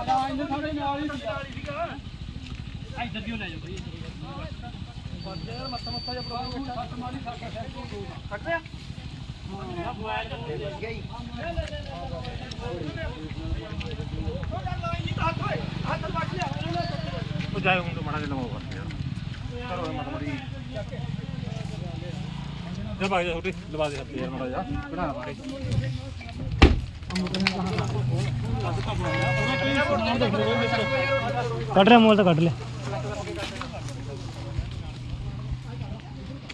ਇੱਥੇ ਨਾਲ ਇੱਧਰ ਕਿਉਂ ਲੈ ਜਾਓ ਬਈ ਬੱਜੇ ਯਾਰ ਮੱਥਾ ਮੱਥਾ ਜਿਹਾ ਪ੍ਰੋਗਰਾਮ ਸੱਤ ਮਾਰੀ ਸੱਤ ਕੱਟ ਰਿਹਾ ਹਾਂ ਮੋਬਾਈਲ ਤੇ ਗਿਆ ਹੀ ਉਹ ਜਾਏ ਹੁਣ ਤੋਂ ਮਾੜਾ ਜਿਹਾ ਲਵਾਓ ਬਸ ਯਾਰ ਕਰੋ ਮਤ ਮਰੀ ਜਾ ਭਾਈ ਜਾ, ਛੋਟੀ ਲਵਾ ਦੇ ਹੱਥ ਯਾਰ ਮਾੜਾ ਜਿਹਾ। ਬਣਾ ਬਾਰੇ ਕੱਢ ਰਿਹਾ ਮੋਲ ਤਾਂ ਕੱਢ ਲੈ।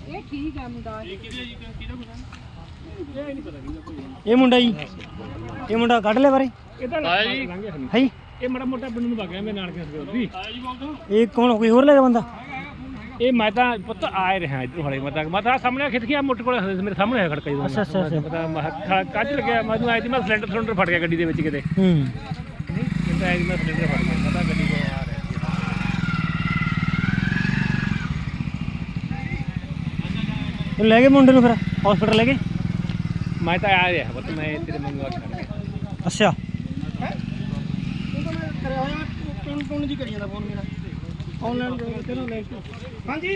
ਇਹ ਠੀਕ ਹੈ ਮੁੰਡਾ? ਇਹ ਮੁੰਡਾ? ਜੀ। ਇਹ ਮੁੰਡਾ ਕੱਢ ਲੈ ਬਾਰੇ। ਜੀ। ਹੈ ਜੀ। ਇਹ ਮਾੜਾ ਮੋਟਾ ਪਿੰਡ ਨੂੰ ਵਗਿਆ ਮੇਰੇ ਨਾਲ ਕਿਸ ਦੀ ਇਹ ਕੌਣ ਕੋਈ ਹੋਰ ਲੈ ਗਿਆ ਬੰਦਾ? ਇਹ ਮੈਂ ਤਾਂ ਪੁੱਤ ਆਏ ਰਿਹਾ ਇਧਰ ਹਲੇ ਮੈਂ ਤਾਂ ਮੈਂ ਤਾਂ ਖਿੱਚ ਖਿੱਚਿਆ ਮੁੱਟ ਕੋਲ ਮੇਰੇ ਸਾਹਮਣੇ ਖੜਕਾ ਜਦੋਂ ਅੱਛਾ ਅੱਛਾ ਮੈਂ ਕੱਜ ਲੱਗਿਆ ਮੈਨੂੰ ਆਈ ਸੀ ਮੈਂ ਸਿਲੰਡਰ ਸਿਲੰਡਰ ਫਟ ਗਿਆ ਗੱਡੀ ਦੇ ਵਿੱਚ ਕਿਤੇ। ਹੂੰ। ਸੀ ਮੈਂ ਸਿਲੰਡਰ ਫਟ ਗਿਆ ਪਤਾ ਗੱਡੀ ਕੋਲ ਆ ਰਿਹਾ ਇਹ ਲੈ ਗਏ ਮੁੰਡੇ ਨੂੰ ਫਿਰ ਹਸਪੀਟਲ ਲੈ ਗਏ ਮੈਂ ਤਾਂ ਆ ਰਿਹਾ ਪੁੱਤ ਮੈਂ ਤੇਰੇ ਮੰਗਵਾ ਕੇ ਖੜ ਗਿਆ ਅੱਛਾ ਕਰਿਆ ਹੋਇਆ ਟੁਣ ਟੁਣ ਜੀ ਕਰੀ ਜਾਂਦਾ ਫੋਨ ਮੇਰਾ? ਆਨਲਾਈਨ ਕਰੋ ਲੈ ਹਾਂਜੀ?